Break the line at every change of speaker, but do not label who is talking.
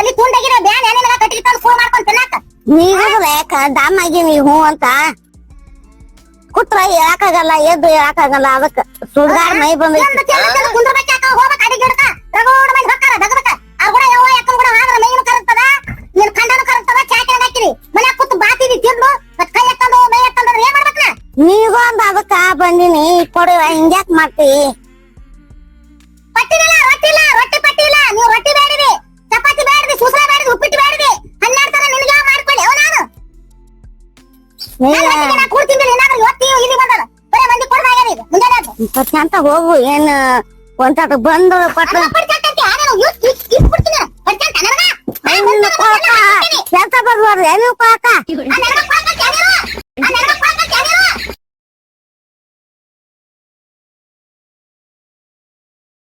ತಲಿ ತುಂಡಾಗಿರೋ ಬ್ಯಾನ್ ಏನಿಲ್ಲ ಕಟ್ಟಿಗೆ ತಂದು ಫೋನ್ ಮಾಡ್ಕೊಂಡು ತಿನ್ನಾಕ.
ನೀವು ದಮ್ ಆಗಿ ನೀ ಹ್ಞೂ ಅಂತ. ಕುತ್ರ ಹೇಳಕ್ಕಾಗಲ್ಲ ಎದ್ದು ಹೇಳಕ್ಕಾಗಲ್ಲ ಅದಕ್ಕ. ಸುಡ್ಗಾಡ್ ಮೈ ಬಂದೈತಿ
ಕುಂದ್ರಬೇಕಾಕ ಹೋಗ್ಬೇಕು ಅಡಿಗೆ ಗಿಡಕ ರಗೋಡ ಮಂದಿ ಹೊಕ್ಕಾರ ದಗದಕ ಆ ಕೂಡ ಯವ್ವ ಯಾಕನ್ ಕೂಡ ಹಾದ್ರ ಮೈನು ಕರಗ್ತದ ನಿನ್ ಕಂಡನು ಕರಗ್ತದ ಚಾಕಿನ ಹಾಕಿರಿ ಮನ್ಯಾಗ ಕೂತು ಬಾತಿದಿ ತಿಂದು ಮತ್ ಕೈ ಎತ್ತಂದು ಮೈ ಎತ್ತಂದ್ರೆ ಏನ್ ಮಾಡ್ಬೇಕ
ನೀಗೊಂದು ಅದಕ್ಕ ಬಂದಿನಿ ಕೊಡುವ ಹಿಂಗ್ಯಾಕ್ ಮಾಡ್ತಿ. ಅಂತ ಹೋಗು ಏನ್ ಒಂದ್ ಬಂದು ಪಟ್ಟ. ಕೆಲ್ಸ ಬರ್ಬಾರ್ದು ಏನು ಕೋಕ